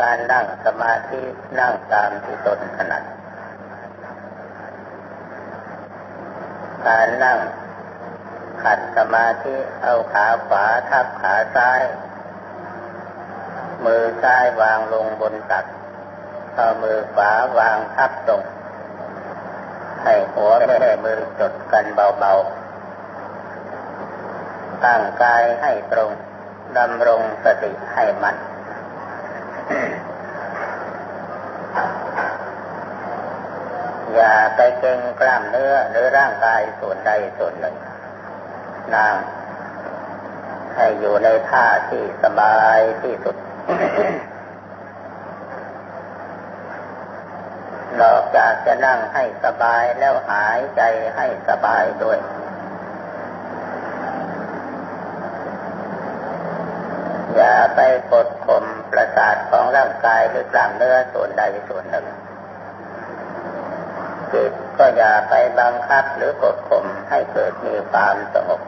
การนั่งสมาธินั่งตามที่ตนถนัด การนั่งขัดสมาธิเอาขาขวาทับขาซ้าย มือซ้ายวางลงบนตักเอามือขวาวางทับตรง ให้หัวแม่มือจดกันเบาๆ ตั้งกายให้ตรงดำรงสติให้มันอย่าไป เก่งกล้ามเนื้อหรือร่างกายส่วนใดส่วนหนึ่งนางให้อยู่ในท่าที่สบายที่สุด นอกจากจะนั่งให้สบายแล้วหายใจให้สบายด้วยอย่าไปกดข่มประสาทของร่างกายหรือกล้ามเนื้อส่วนใดส่วนหนึ่ง อย่าไปบังคับหรือกดข่มให้เกิดมีความสงบ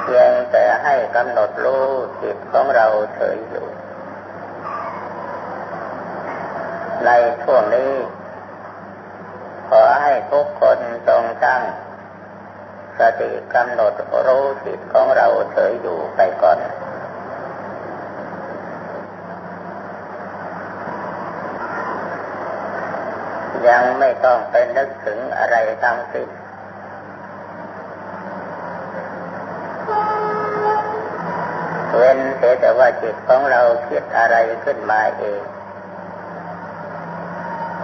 เพียงแต่ให้กำหนดรู้จิตของเราเฉยอยู่ ในช่วงนี้ ขอให้ทุกคนจงตั้งสติกำหนดรู้จิตของเราเฉยอยู่ไปก่อน ยังไม่ต้องไปนึกถึงอะไรทั้งสิ้นเว้นแต่ว่าจิตของเราคิดอะไรขึ้นมาเอง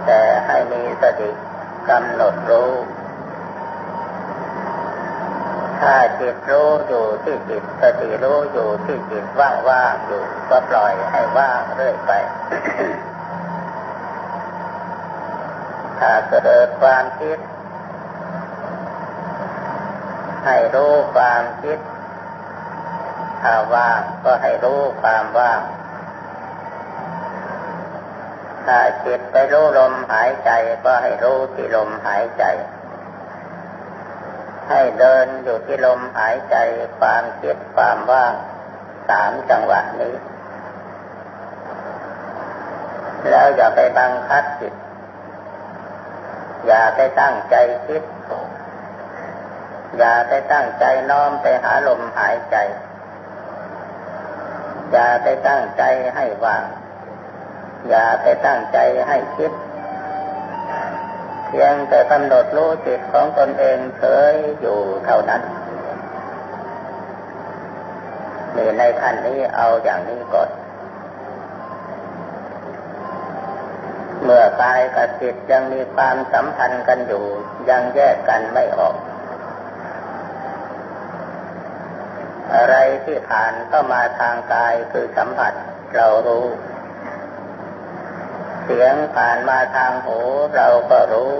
แต่ให้มีสติกำหนดรู้ ถ้าจิตรู้อยู่ที่จิตสติรู้อยู่ที่จิตว่างๆอยู่ก็ปล่อยให้ว่างเรื่อยไป ถ้าเกิดความคิด ให้รู้ความคิด ถ้าว่างก็ให้รู้ความว่าง ถ้าจิตไปรู้ลมหายใจก็ให้รู้ที่ลมหายใจ ให้เดินอยู่ที่ลมหายใจความคิดความว่างสามจังหวะนี้ แล้วอย่าไปบังคับจิต อย่าไปตั้งใจคิด อย่าไปตั้งใจน้อมไปหาลมหายใจ อย่าไปตั้งใจให้ว่าง อย่าไปตั้งใจให้คิด เพียงแต่กำหนดรู้จิตของตนเองเฉยอยู่เท่านั้นนี่ในขั้นนี้เอาอย่างนี้ก่อน เมื่อกายกับจิตยังมีความสัมพันธ์กันอยู่ ยังแยกกันไม่ออก อะไรที่ผ่านเข้ามาทางกายคือสัมผัสเรารู้ เสียงผ่านมาทางหูเราก็รู้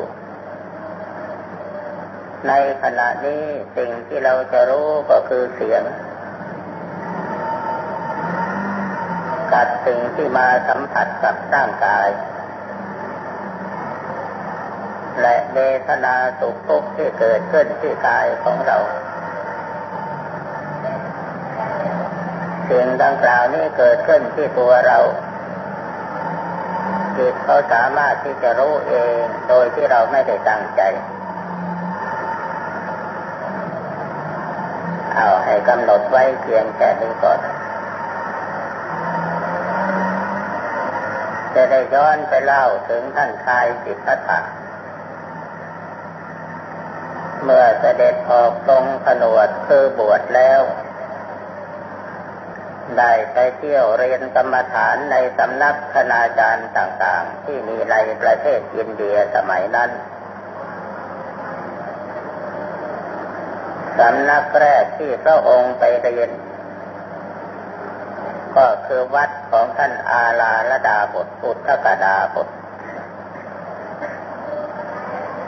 ในขณะนี้สิ่งที่เราจะรู้ก็คือเสียงกับสิ่งที่มาสัมผัสกับร่างกาย และเวทนาสุขทุกข์ที่เกิดขึ้นที่กายของเราสิ่งดังกล่าวนี้เกิดขึ้นที่ตัวเราจิตเขาสามารถที่จะรู้เองโดยที่เราไม่ได้ตั้งใจ เอาให้กำหนดไว้เพียงแค่นี้ก่อน จะได้ย้อนไปเล่าถึงท่านคายสิทธัตถะ เมื่อเสด็จออกตรงผนวดคือบวชแล้ว ได้ไปเที่ยวเรียนกรรมฐานในสำนักคณาจารย์ต่างๆ ที่มีในประเทศอินเดียสมัยนั้นสำนักแรกที่พระองค์ไปเรียน ก็คือวัดของท่านอาลาลดาบทพุทธกดาบท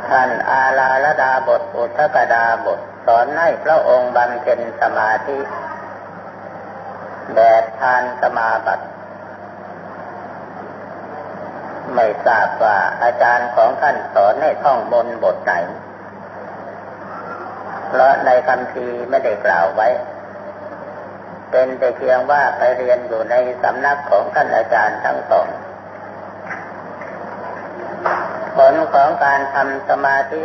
ท่านอาลาลดาบทอุทกดาบทสอนให้พระองค์บำเพ็ญสมาธิแบบทานสมาบัติ ไม่ทราบว่าอาจารย์ของท่านสอนให้ท่องบนบทไหน เพราะในคำพีไม่ได้กล่าวไว้ เป็นแต่เพียงว่าไปเรียนอยู่ในสำนักของท่านอาจารย์ทั้งสองผล ของการทำสมาธิ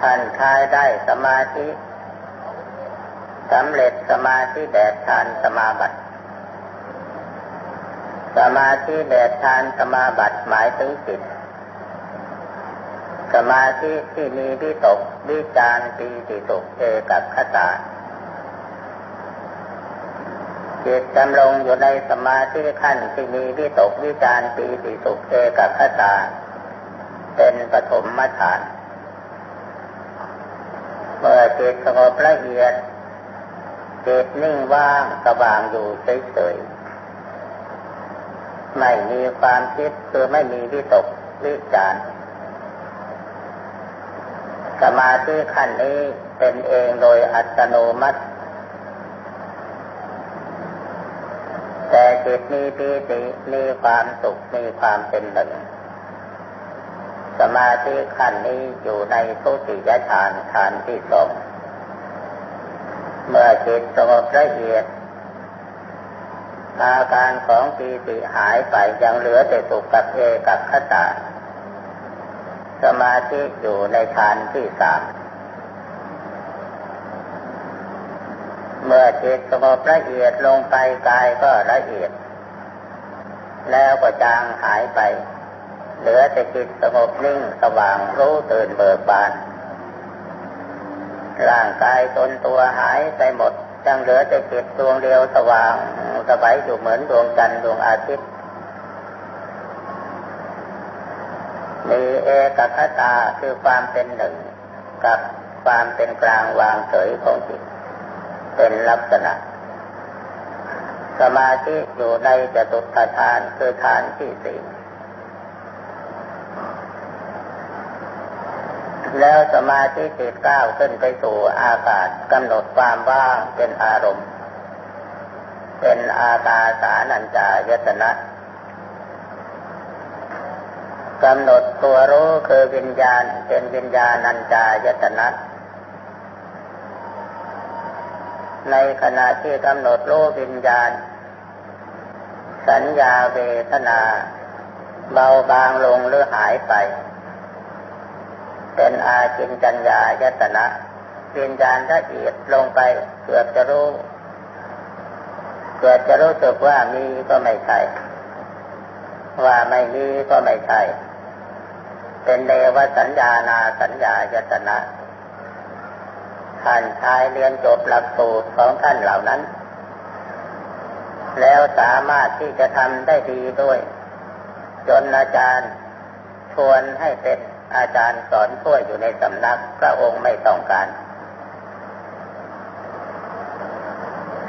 ท่านชายได้สมาธิสำเร็จสมาธิแดดทานสมาบัติ สมาธิแดดทานสมาบัติหมายถึงจิต สมาธิที่มีวิตกวิจารปีติสุขเอกับขตา จิตดำรงอยู่ในสมาธิขั้นที่มีวิตกวิจารปีติสุขเอกับขตา เป็นปฐมฌาน เมื่อจิตสงบละเอียดจิตนิ่งว่างสว่างอยู่เฉยๆไม่มีความคิดคือไม่มีวิตกวิจารสมาธิขั้นนี้เป็นเองโดยอัตโนมัติ แต่ จิตมีปีติมีความสุขมีความเป็นหนึ่ง สมาธิขั้นนี้อยู่ในทุติยฌานฌานที่สองเมื่อจิตสงบละเอียดอาการของปีติหายไปยังเหลือแต่สุขกับเอกับขตาสมาธิอยู่ในฌานที่สาม เมื่อจิตสงบละเอียดลงไปกายก็ละเอียด แล้วก็จางหายไป เหลือแต่จิตสงบนิ่งสว่างรู้ตื่นเบิกบาน ร่างกายตนตัวหายไปหมดจังเหลือแต่จิตดวงเดียวสว่างสบายอยู่เหมือนดวงจันทร์ดวงอาทิตย์มีเอกคตาคือความเป็นหนึ่ง กับความเป็นกลางวางเฉยของจิต เป็นลักษณะ สมาธิอยู่ในจตุตฌานคือฌานที่สี่แล้วสมาธิจิตก้าวขึ้นไปสู่อากาศกำหนดความว่างเป็นอารมณ์ เป็นอาตาสานัญจายตนะกำหนดตัวรู้คือวิญญาณเป็นวิญญาณัญจายตนะ ในขณะที่กำหนดรู้วิญญาณ สัญญาเวทนา เบาบางลงหรือหายไป เป็นอาจินจัญญายตนะวิญญาณละเอียดลงไปเกือบจะรู้เกือบจะรู้สึกว่ามีก็ไม่ใช่ว่าไม่มีก็ไม่ใช่เป็นเลวสัญญานาสัญญายตนะ ท่านชายเรียนจบหลักสูตรของท่านเหล่านั้น แล้วสามารถที่จะทำได้ดีด้วย จนอาจารย์ชวนให้เป็นอาจารย์สอนช่วยอยู่ในสำนักพระองค์ไม่ต้องการ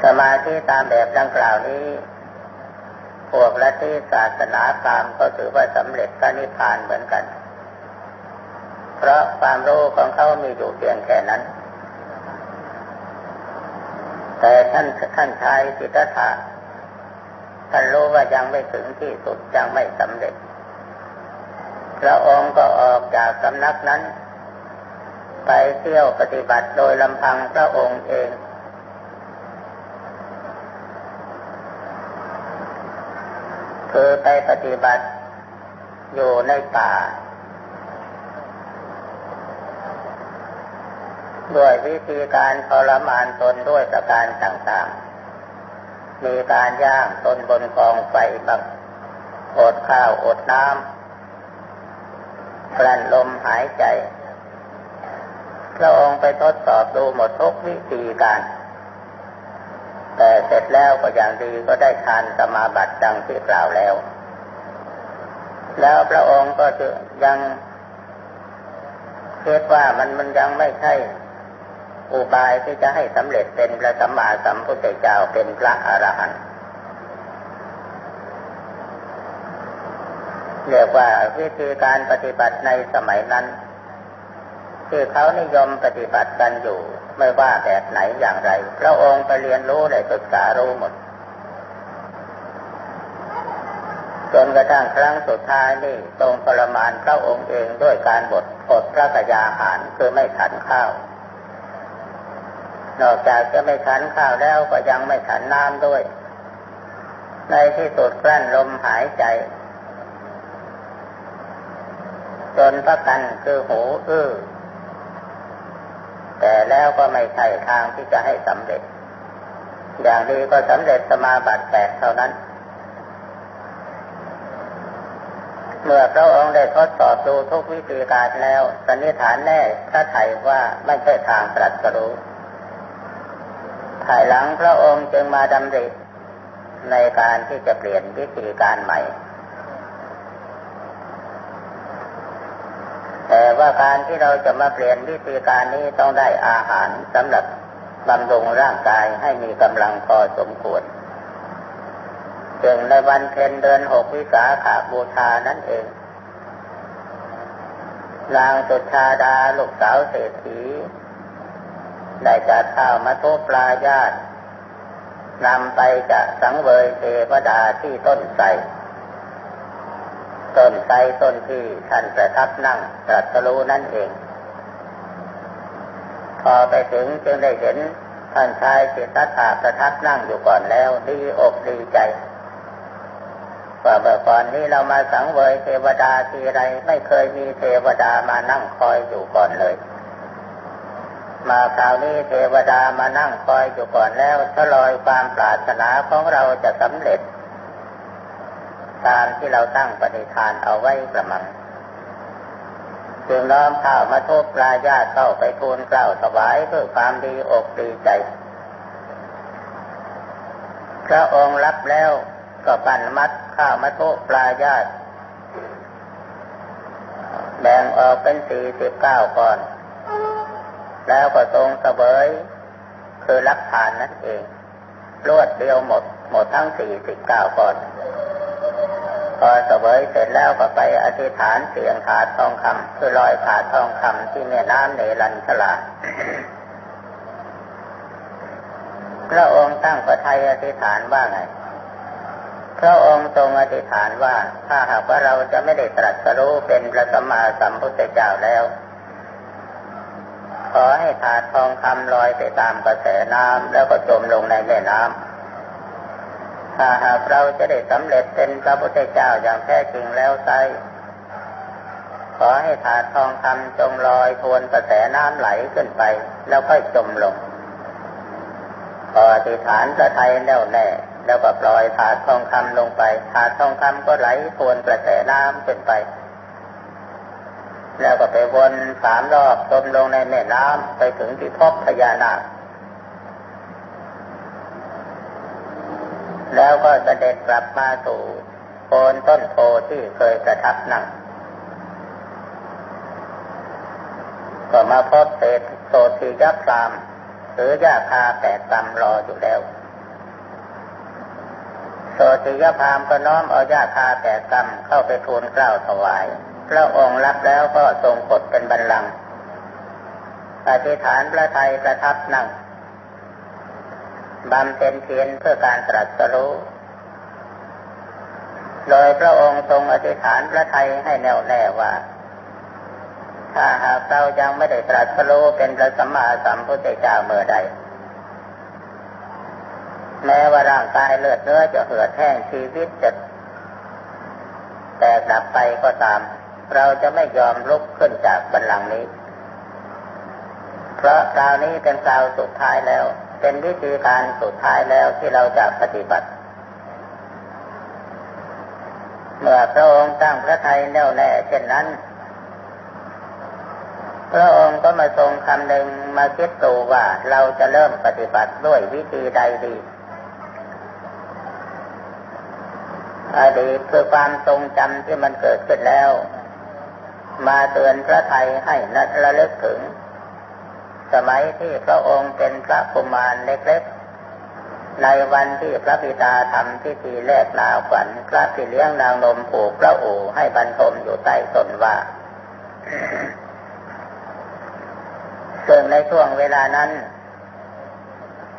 สมาธิตามแบบดังกล่าวนี้ พวกละที่ศาสนาพรามก็ถือว่าสำเร็จพระนิพพานเหมือนกัน เพราะความรู้ของเขามีอยู่เพียงแค่นั้น แต่ท่านท่านชายสิทธัตถะท่านรู้ว่ายังไม่ถึงที่สุดยังไม่สำเร็จพระองค์ก็ออกจากสำนักนั้น ไปเที่ยวปฏิบัติโดยลำพังพระองค์เอง คือไปปฏิบัติอยู่ในป่า ด้วยวิธีการทรมานตนด้วยประการต่างๆ มีการย่างตนบนกองไฟบังอดข้าวอดน้ำกลั้นลมหายใจ พระองค์ไปทดสอบดูหมดทุกวิธีการ แต่เสร็จแล้วก็อย่างดีก็ได้ทานสมาบัติดังที่กล่าวแล้ว แล้วพระองค์ก็จะยังคิดว่ามันมันยังไม่ใช่ อุบายที่จะให้สำเร็จเป็นพระสัมมาสัมพุทธเจ้าเป็นพระอรหันต์เรียกว่าวิธีการปฏิบัติในสมัยนั้น ที่เขานิยมปฏิบัติกันอยู่ ไม่ว่าแบบไหนอย่างไร พระองค์ไปเรียนรู้ได้ศึกษารู้หมดจนกระทั่งครั้งสุดท้ายนี่ทรงทรมานพระองค์เองด้วยการบดอดพระกยาหารคือไม่ฉันข้าว นอกจากจะไม่ฉันข้าวแล้วก็ยังไม่ฉันน้ำด้วย ในที่สุดกลั้นลมหายใจ จนพระกันคือหูอื้อแต่แล้วก็ไม่ใช่ทางที่จะให้สำเร็จ อย่างดีก็สำเร็จสมาบัติแปดเท่านั้น เมื่อพระองค์ได้ทดสอบดูทุกวิธีการแล้วสันนิษฐานแน่พระไทยว่าไม่ใช่ทางตรัสรู้ ภายหลังพระองค์จึงมาดำริในการที่จะเปลี่ยนวิธีการใหม่ แต่ว่าการที่เราจะมาเปลี่ยนวิธีการนี้ต้องได้อาหารสำหรับบำรุงร่างกายให้มีกำลังพอสมควรจึงในวันเพ็ญเดือนหกวิสาขาบูชานั่นเอง นางสุชาดาลูกสาวเศรษฐี ได้จัดข้าวมาทุปลายาตนำไปจะสังเวยเทวดาที่ต้นไทรต้นไทรต้นที่ท่านประทับนั่งตรัสรู้นั่นเอง พอไปถึงจึงได้เห็นท่านชายสิทธัตถะประทับนั่งอยู่ก่อนแล้วดีอกดีใจว่าเมื่อก่อนนี้เรามาสังเวยเทวดาทีไรไม่เคยมีเทวดามานั่งคอยอยู่ก่อนเลย มาคราวนี้เทวดามานั่งคอยอยู่ก่อนแล้วถ้าลอยความปรารถนาของเราจะสำเร็จ ตามที่เราตั้งปณิธานเอาไว้ประมังจึงน้อมข้าวมาทุบปลาญาติเข้าไปทูลกล่าวถวายเพื่อความดีอกดีใจ พระองค์รับแล้วก็ปั่นมัดข้าวมาทุบปลาญาติแบ่งออกเป็นสี่สิบเก้าก่อน แล้วก็ทรงเสวยคือรับทานนั่นเอง รวดเดียวหมด หมดทั้งสี่สิบเก้าก่อนพอเสวยเสร็จแล้วก็ไปอธิษฐานเสียงถาดทองคำคือลอยถาดทองคำที่แม่น้ำเนรัญชลาพระองค์ตั้งพระทัยอธิษฐานว่าไง พระองค์ทรงอธิษฐานว่า ถ้าหากว่าเราจะไม่ได้ตรัสรู้เป็นพระสัมมาสัมพุทธเจ้าแล้ว ให้ถาดทองคำลอยไปตามกระแสน้ำแล้วก็จมลงในแม่น้ำถ้าหากเราจะได้สำเร็จเป็นพระพุทธเจ้าอย่างแท้จริงแล้วไซขอให้ถาดทองคำจงลอยทวนกระแสน้ำไหลขึ้นไป แล้วค่อยจมลงพออธิษฐานพระไทยแน่วแน่แล้วก็ปล่อยถาดทองคำลงไปถาดทองคำก็ไหลทวนกระแสน้ำขึ้นไป แล้วก็ไปวนสามรอบจมลงในแม่น้ำไปถึงที่พบพญานาค แล้วก็เสด็จกลับมาสู่โคนต้นโพที่เคยประทับนั่ง ก็มาพบเศษโสติยักษ์รามหรือยาคาแปดตำรออยู่แล้วโสติยพามก็น้อมเอายาคาแปดกรรมเข้าไปทูลเกล้าถวาย พระองค์รับแล้วก็ทรงกดเป็นบันลังอธิษฐานพระไทยประทับนั่งบำเพ็ญเพียรเพื่อการตรัสรู้ โดยพระองค์ทรงอธิษฐานพระไทยให้แน่วแน่ว่า ถ้าหากเรายังไม่ได้ตรัสรู้เป็นพระสัมมาสัมพุทธเจ้าเมื่อใด แม้ว่าร่างกายเลือดเนื้อจะเหือดแห้งชีวิตจะแตกดับไปก็ตาม เราจะไม่ยอมลุกขึ้นจากบันลังนี้ เพราะคราวนี้เป็นคราวสุดท้ายแล้ว เป็นวิธีการสุดท้ายแล้วที่เราจะปฏิบัติ เมื่อพระองค์ตั้งพระทัยแน่วแน่เช่นนั้น พระองค์ก็มาทรงคำหนึ่งมาคิดดูว่าเราจะเริ่มปฏิบัติด้วยวิธีใดดีอดีตคือความทรงจำที่มันเกิดขึ้นแล้ว มาเตือนพระไทยให้นัดระลึกถึง สมัยที่พระองค์เป็นพระกุมารเล็กๆ ในวันที่พระบิดาทำพิธีแลกนาขวัญพระที่เลี้ยงนางนมผูกพระอู่ให้บรรทมอยู่ใต้ต้นว่าซึ่งในช่วงเวลานั้น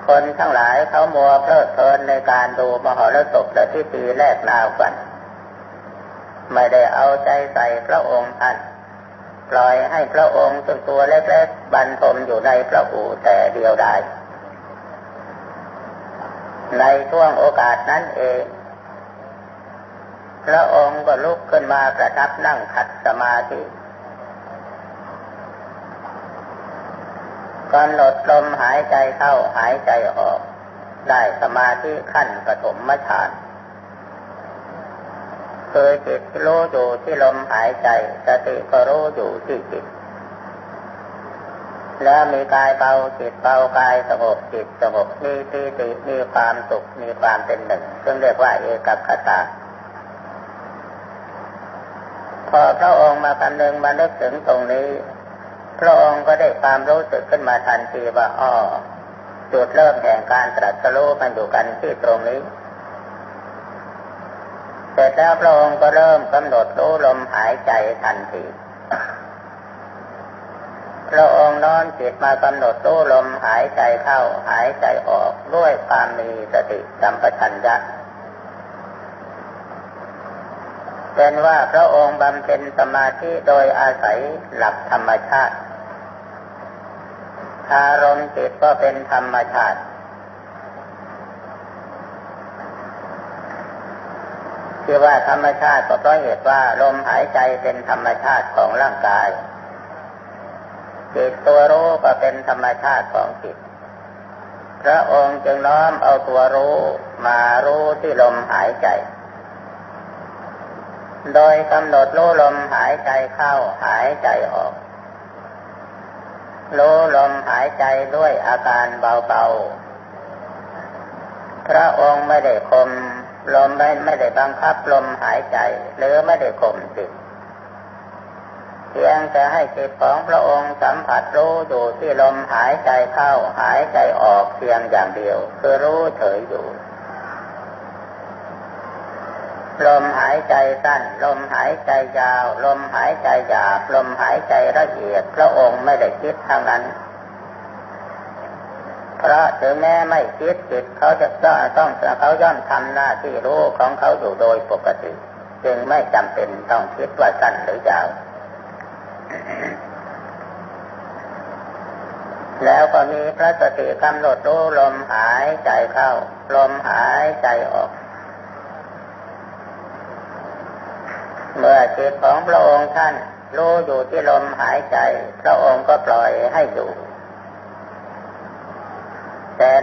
คนทั้งหลายเขามัวเพลิดเพลินในการดูมหรสพและพิธีแลกนาขวัญไม่ได้เอาใจใส่พระองค์ท่าน ปล่อยให้พระองค์ซึ่งตัวเล็กๆบรรทมอยู่ในพระอู่แต่เดียวดายในช่วงโอกาสนั้นเอง พระองค์ก็ลุกขึ้นมาประทับนั่งขัดสมาธิกำหนดลมหายใจเข้าหายใจออก ได้สมาธิขั้นปฐมฌาน คือจิตรู้อยู่ที่ลมหายใจสติก็รู้อยู่ที่จิต แล้วมีกายเบาจิตเบากายสงบจิตสงบมีปีติมีความสุขมีความเป็นหนึ่ง ซึ่งเรียกว่าเอกคตาพอพระองค์มาคำนึงมานึกถึงตรงนี้ พระองค์ก็ได้ความรู้สึกขึ้นมาทันทีว่าอ๋อจุดเริ่มแห่งการตรัสรู้มันอยู่กันที่ตรงนี้ เสร็จแล้วพระองค์ก็เริ่มกำหนดรู้ลมหายใจทันทีพระองค์นอนจิตมากำหนดรู้ลมหายใจเข้าหายใจออกด้วยความมีสติสัมปชัญญะเป็นว่าพระองค์บำเพ็ญสมาธิโดยอาศัยหลักธรรมชาติ อารมณ์จิตก็เป็นธรรมชาติ ที่ว่าธรรมชาติก็เพราะเหตุว่าลมหายใจเป็นธรรมชาติของร่างกายจิตตัวรู้ก็เป็นธรรมชาติของจิต พระองค์จึงน้อมเอาตัวรู้มารู้ที่ลมหายใจ โดยกำหนดรู้ลมหายใจเข้าหายใจออก รู้ลมหายใจด้วยอาการเบาๆ พระองค์ไม่ได้คม ลมไม่ไม่ได้บังคับลมหายใจ หรือไม่ได้ข่มจิตเพียงจะให้จิตของพระองค์สัมผัสรู้อยู่ที่ลมหายใจเข้าหายใจออกเพียงอย่างเดียว คือรู้เฉยอยู่ ลมหายใจสั้น ลมหายใจยาว ลมหายใจหยาบลมหายใจละเอียดพระองค์ไม่ได้คิดทางนั้น เพราะถึงแม้ไม่คิดจิตเขาจะต้องต้องเขาย่อมทำหน้าที่รู้ของเขาอยู่โดยปกติ จึงไม่จำเป็นต้องคิดว่าสั้นหรือยาวแล้วก็มีพระสติกำหนดรู้ลมหายใจเข้า ลมหายใจออก เมื่อจิตของพระองค์ท่านรู้อยู่ที่ลมหายใจ พระองค์ก็ปล่อยให้อยู่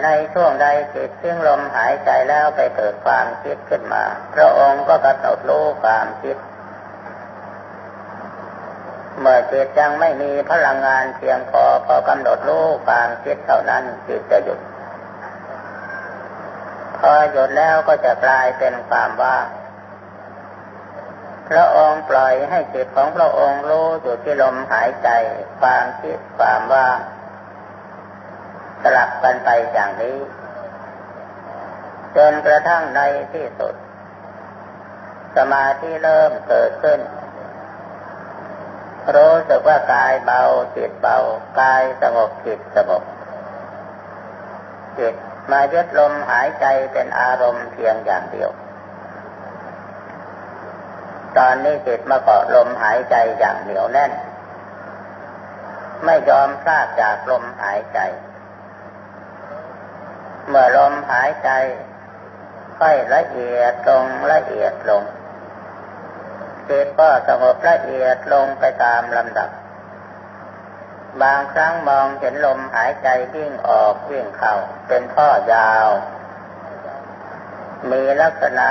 ในช่วงใดจิตทิ้งลมหายใจแล้วไปเกิดความคิดขึ้นมา พระองค์ก็กำหนดรู้ความคิด เมื่อจิตยังไม่มีพลังงานเพียงพอพอกำหนดรู้ความคิดเท่านั้นจิตจะหยุด พอหยุดแล้วก็จะกลายเป็นความว่างพระองค์ปล่อยให้จิตของพระองค์รู้อยู่ที่ลมหายใจ ความคิดความว่าง สลับกันไปอย่างนี้ จนกระทั่งในที่สุด สมาธิเริ่มเกิดขึ้น รู้สึกว่ากายเบาจิตเบากายสงบจิตสงบจิตมายึดลมหายใจเป็นอารมณ์เพียงอย่างเดียว ตอนนี้จิตมาเกาะลมหายใจอย่างเหนียวแน่น ไม่ยอมพลาดจากลมหายใจ เมื่อลมหายใจ ค่อยละเอียดลงละเอียดลงจิตก็สงบละเอียดลงไปตามลำดับ บางครั้งมองเห็นลมหายใจวิ่งออกวิ่งเข้าเป็นท่อยาว มีลักษณะ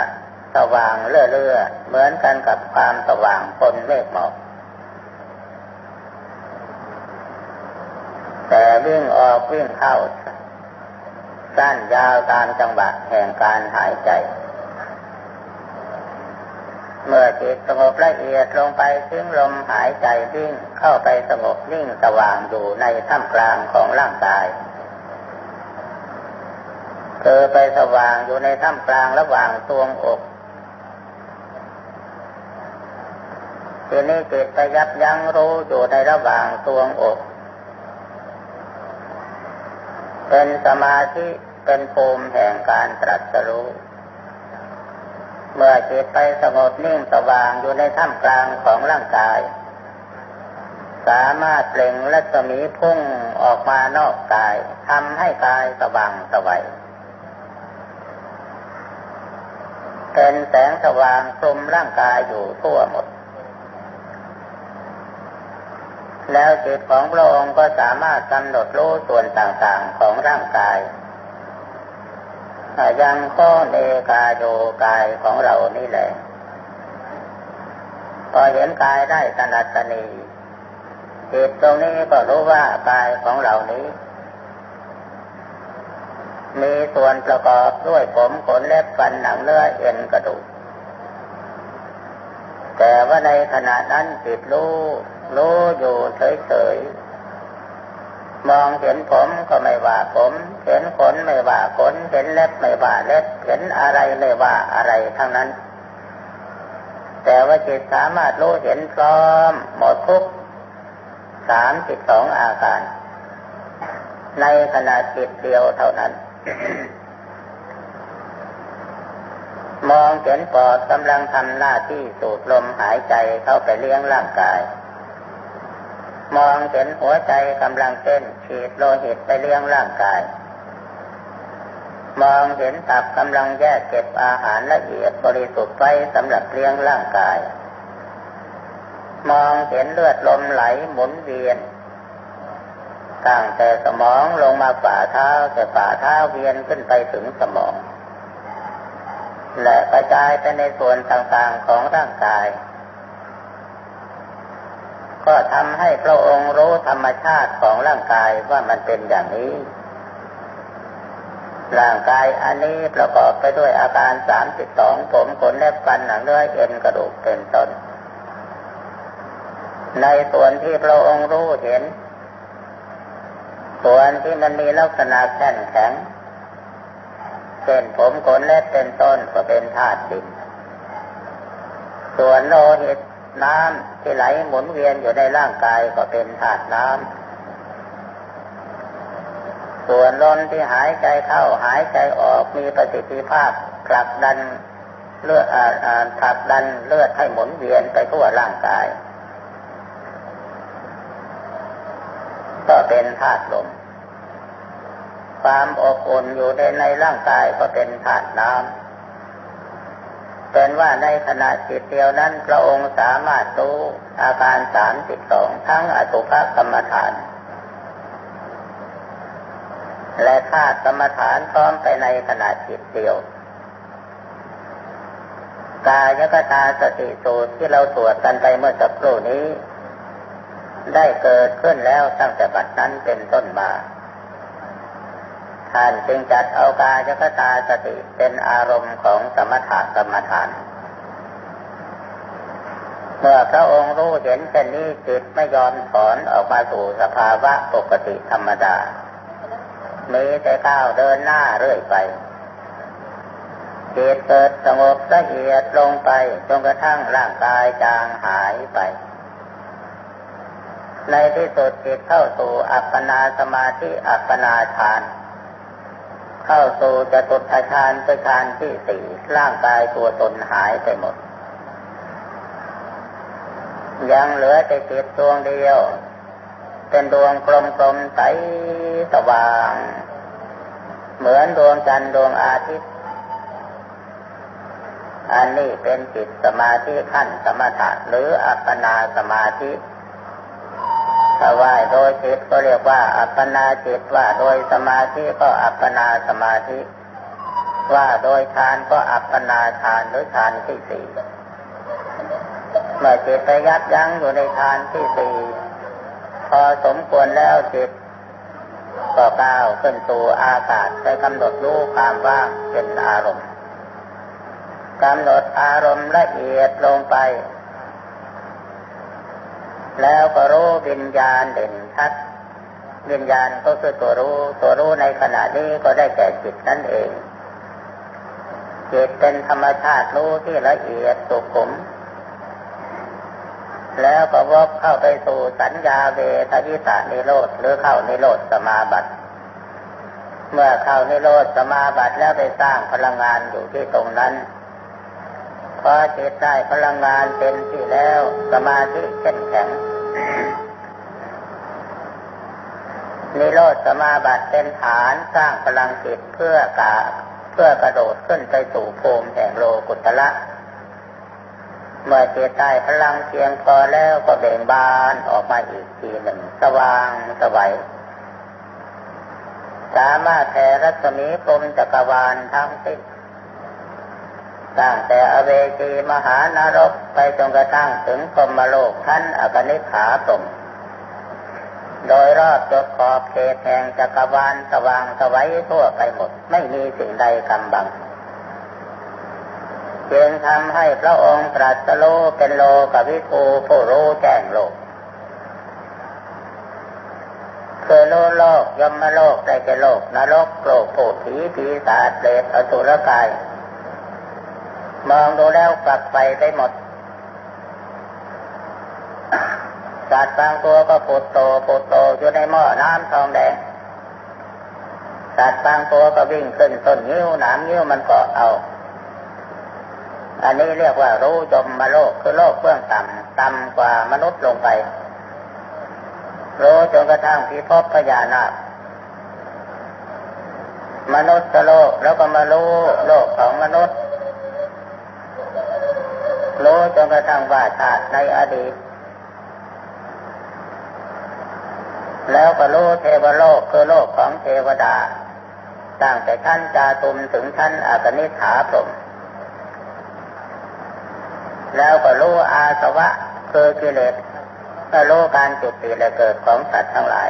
สว่างเลื่อๆเหมือนกันกับความสว่างบนเมฆหมอกแต่วิ่งออกวิ่งเข้า สั้นยาวตามจังหวะแห่งการหายใจ เมื่อจิตสงบละเอียดลงไปถึงลมหายใจวิ่งเข้าไปสงบนิ่งสว่างอยู่ในท่ามกลางของร่างกายเธอไปสว่างอยู่ในท่ามกลางระหว่างตวงอกทีนี้จิตไปยับยั้งรู้อยู่ในระหว่างตวงอก เป็นสมาธิ เป็นภูมิแห่งการตรัสรู้ เมื่อจิตไปสงบนิ่งสว่างอยู่ในท่ามกลางของร่างกาย สามารถเปล่งรัศมีพุ่งออกมานอกกายทำให้กายสว่างสวัยเป็นแสงสว่างคลุมร่างกายอยู่ทั่วหมด แล้วจิตของพระองค์ก็สามารถกำหนดรู้ส่วนต่างๆของร่างกาย ยังข้อเนกาโยกายของเรานี่แหละพอเห็นกายได้ขนาดนีจิตตรงนี้ก็รู้ว่ากายของเรานี้ มีส่วนประกอบด้วยผมขนเล็บฟันหนังเนื้อเอ็นกระดูก แต่ว่าในขณะนั้นจิตรู้รู้อยู่เฉยๆ มองเห็นผมก็ไม่ว่าผม เห็นขนไม่ว่าขน เห็นเล็บไม่ว่าเล็บ เห็นอะไรไม่ว่าอะไรทั้งนั้น แต่ว่าจิตสามารถรู้เห็นพร้อมหมดทุกสามสิบสองอาการ ในขณะจิตเดียวเท่านั้น มองเห็นปอดกำลังทำหน้าที่สูดลมหายใจเข้าไปเลี้ยงร่างกาย มองเห็นหัวใจกำลังเต้นฉีดโลหิตไปเลี้ยงร่างกาย มองเห็นตับกำลังแยกเก็บอาหารละเอียดบริสุทธิ์ไว้สำหรับเลี้ยงร่างกาย มองเห็นเลือดลมไหลหมุนเวียนตั้งแต่สมองลงมาฝ่าเท้าแต่ฝ่าเท้าเวียนขึ้นไปถึงสมอง และกระจายไปในส่วนต่างๆของร่างกาย ก็ทำให้พระองค์รู้ธรรมชาติของร่างกายว่ามันเป็นอย่างนี้ ร่างกายอันนี้ประกอบไปด้วยอาการสามสิบสองผมขนเล็บฟันหนังเนื้อเอ็นกระดูกเป็นต้น ในส่วนที่พระองค์รู้เห็น ส่วนที่มันมีลักษณะแข็งแข็งเช่นผมขนเล็บเป็นต้นก็เป็นธาตุดิน ส่วนโลหิต น้ำที่ไหลหมุนเวียนอยู่ในร่างกายก็เป็นธาตุน้ำส่วนลมที่หายใจเข้าหายใจออกมีประสิทธิภาพผลักดันเลือดผลักดันเลือดให้หมุนเวียนไปทั่วร่างกาย ก็เป็นธาตุลมความอบอุ่นอยู่ในในร่างกายก็เป็นธาตุน้ำ เป็นว่าในขณะจิตเดียวนั้น พระองค์สามารถรู้อาการสามสิบสองทั้งอสุภกรรมฐาน และธาตุกรรมฐานพร้อมไปในขณะจิตเดียว กายกตาสติสูตรที่เราตรวจกันไปเมื่อสักครู่นี้ ได้เกิดขึ้นแล้วตั้งแต่บัดนั้นเป็นต้นมา ท่านจึงจัดเอากายกตาสติเป็นอารมณ์ของสมถะกรรมฐานเมื่อพระองค์รู้เห็นเช่นนี้จิตไม่ยอมถอนออกมาสู่สภาวะปกติธรรมดา มีแต่ก้าวเดินหน้าเรื่อยไปจิตเกิดสงบละเอียดลงไปจนกระทั่งร่างกายจางหายไป ในที่สุดจิตเข้าสู่อัปปนาสมาธิอัปปนาฌาน เข้าสู่จตุตฌานไปฌานที่สี่ร่างกายตัวตนหายไปหมด ยังเหลือแต่จิตดวงเดียว เป็นดวงกลมๆใสสว่าง เหมือนดวงจันทร์ดวงอาทิตย์อันนี้เป็นจิตสมาธิขั้นสมถะหรืออัปปนาสมาธิ ถ้าว่าโดยจิตก็เรียกว่า อัปปนาจิตว่าโดยสมาธิก็อัปปนาสมาธิ ว่าโดยฌานก็อัปปนาฌานหรือฌานที่สี่เมื่อจิตไปยับยั้งอยู่ในฌานที่สี่พอสมควรแล้วจิตก็ก้าวขึ้นสู่อากาศไปกำหนดรู้ความว่างเป็นอารมณ์กำหนดอารมณ์ละเอียดลงไป แล้วก็รู้วิญญาณเด่นชัดวิญญาณก็คือตัวรู้ ตัวรู้ในขณะนี้ก็ได้แก่จิตนั่นเอง จิตเป็นธรรมชาติรู้ที่ละเอียดสุขุม แล้วก็วกเข้าไปสู่สัญญาเวทยิสานิโรธหรือเข้านิโรธสมาบัติเมื่อเข้านิโรธสมาบัติแล้วไปสร้างพลังงานอยู่ที่ตรงนั้นพอจิตได้พลังงานเต็มที่แล้วสมาธิเข้มแข็ง นิโรธสมาบัติเป็นฐานสร้างพลังจิตเพื่อกาพื่อกระโดดขึ้นไปสู่ภูมิแห่งโลกุตละ เมื่อเจตได้พลังเพียงพอแล้วก็เบ่งบานออกมาอีกทีหนึ่ง สว่างสวัยสามารถแผ่รัศมีกรมจักรวาลทั้งสิ้น ตั้งแต่อเวจีมหานรกไปจนกระทั่งถึงพรมโลกท่านอกนิขาสมโดยรอบจดขอบเขตแห่งจักรวาลสว่างสวัยทั่วไปหมด ไม่มีสิ่งใดกำบังจึงทำให้พระองค์ตรัสรู้เป็นโลกวิทูผู้รู้แจ้งโลกคือรู้โลกยมโลกได้แก่โลกนรกโลกผูดผีผีสาเปรตอสุรกาย มองดูแล้วกลับไปได้หมด สัตว์บางตัวก็ปุดโตปุดโตอยู่ในหม้อน้ำทองแดง สัตว์บางตัวก็วิ่งขึ้นต้นยิ้วหนามยิ้วมันก็เอา อันนี้เรียกว่ารู้จมมาโลกคือโลกเบื้องต่ำต่ำกว่ามนุษย์ลงไปรู้จนกระทั่งพิภพพญานาคมนุษย์โลกแล้วก็มารู้โลกของมนุษย์ รู้จนกระทั่งว่าชาติในอดีต แล้วก็รู้เทวโลกคือโลกของเทวดา ตั้งแต่ชั้นจาตุมถึงชั้นอากนิฐาพรมแล้วก็รู้อาสวะคือกิเลสก็รู้การจุติและเกิดของสัตว์ทั้งหลาย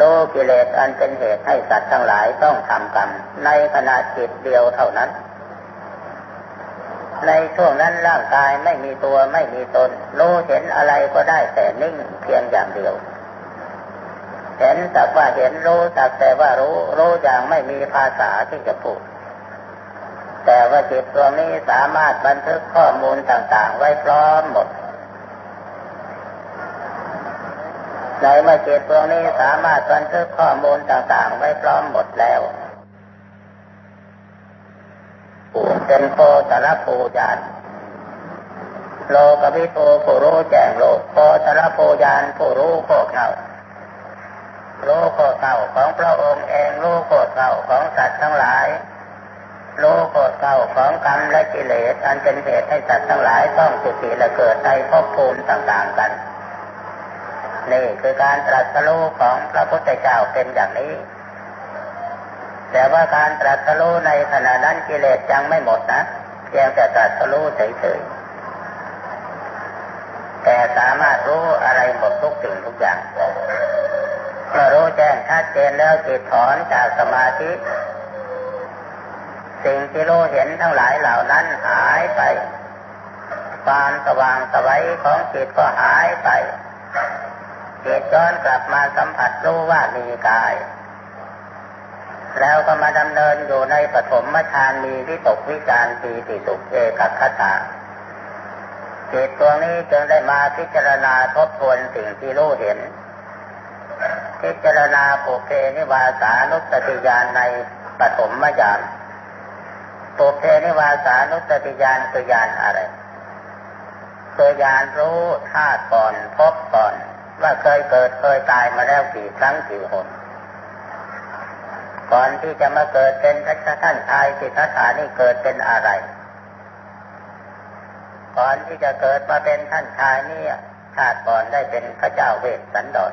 รู้กิเลสอันเป็นเหตุให้สัตว์ทั้งหลายต้องทำกรรมในขณะจิตเดียวเท่านั้น ในช่วงนั้นร่างกายไม่มีตัวไม่มีตน รู้เห็นอะไรก็ได้แต่นิ่งเพียงอย่างเดียว เห็นสักว่าเห็นรู้สักแต่ว่ารู้รู้อย่างไม่มีภาษาที่จะพูด แต่ว่าจิตตัวนี้สามารถบันทึกข้อมูลต่าง ๆ ไว้พร้อมหมดในเมื่อจิตดวนี้สามารถบันทึกข้อมูลต่าง ๆ ไว้พร้อมหมดแล้ว เป็นโพสารภูยานโลกวิโตผู้รู้แจ้งโลกโพสารภูยานผู้รู้โคเก่ารู้โคเก่าของพระองค์เองรู้โคเก่าของสัตว์ทั้งหลายรู้โคเก่าของกรรมและกิเลสอันเป็นเหตุให้สัตว์ทั้งหลายต้องสุติและเกิดในภพภูมิต่างๆกันนี่คือการตรัสรู้ของพระพุทธเจ้าเป็นอย่างนี้ แต่ว่าการตรัสรู้ในขณะนั้นกิเลสยังไม่หมดนะเพียงแต่ตรัสรู้เฉยๆแต่สามารถรู้อะไรหมดทุกสิ่งทุกอย่างเมื่อรู้แจ้งชัดเจนแล้วจิตถอนจากสมาธิ สิ่งที่รู้เห็นทั้งหลายเหล่านั้นหายไปความสว่างสวัยของจิตก็หายไปจิตย้อนกลับมาสัมผัสรู้ว่ามีกาย แล้วก็มาดำเนินอยู่ในปฐมฌานมีวิตกวิจารปีติสุขเอกคตาจิตตัวนี้จึงได้มาพิจารณาทบทวนสิ่งที่รู้เห็น พิจารณาปุเพนิวาสานุสติญาณในปฐมญาณปุเพนิวาสานุสติญาณคือญาณอะไรคือญาณรู้ธาตุก่อนพบก่อน ว่าเคยเกิดเคยตายมาแล้วกี่ครั้งกี่หนก่อน ที่จะมาเกิดเป็นพระท่านชายสิทธัตถานี่เกิดเป็นอะไร ก่อนที่จะเกิดมาเป็นท่านชายนี่ชาติก่อนได้เป็นพระเจ้าเวสสันดร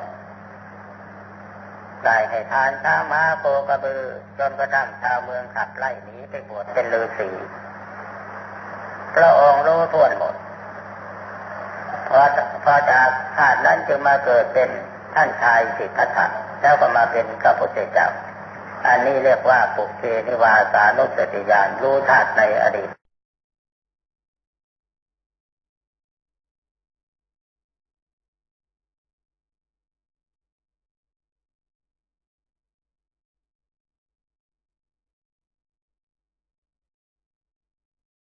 ได้ให้ทานช้าม้าโคกระบือ จนกระทั่งชาวเมืองขับไล่หนีไปบวชเป็นฤาษีพระองค์รู้ทั่วหมดพอพอจากชาตินั้นจึงมาเกิดเป็นท่านชายสิทธัตถะแล้วก็มาเป็นพระพุทธเจ้า อันนี้เรียกว่าปุเพนิวาสานุสติญาณรู้ชาติในอดีต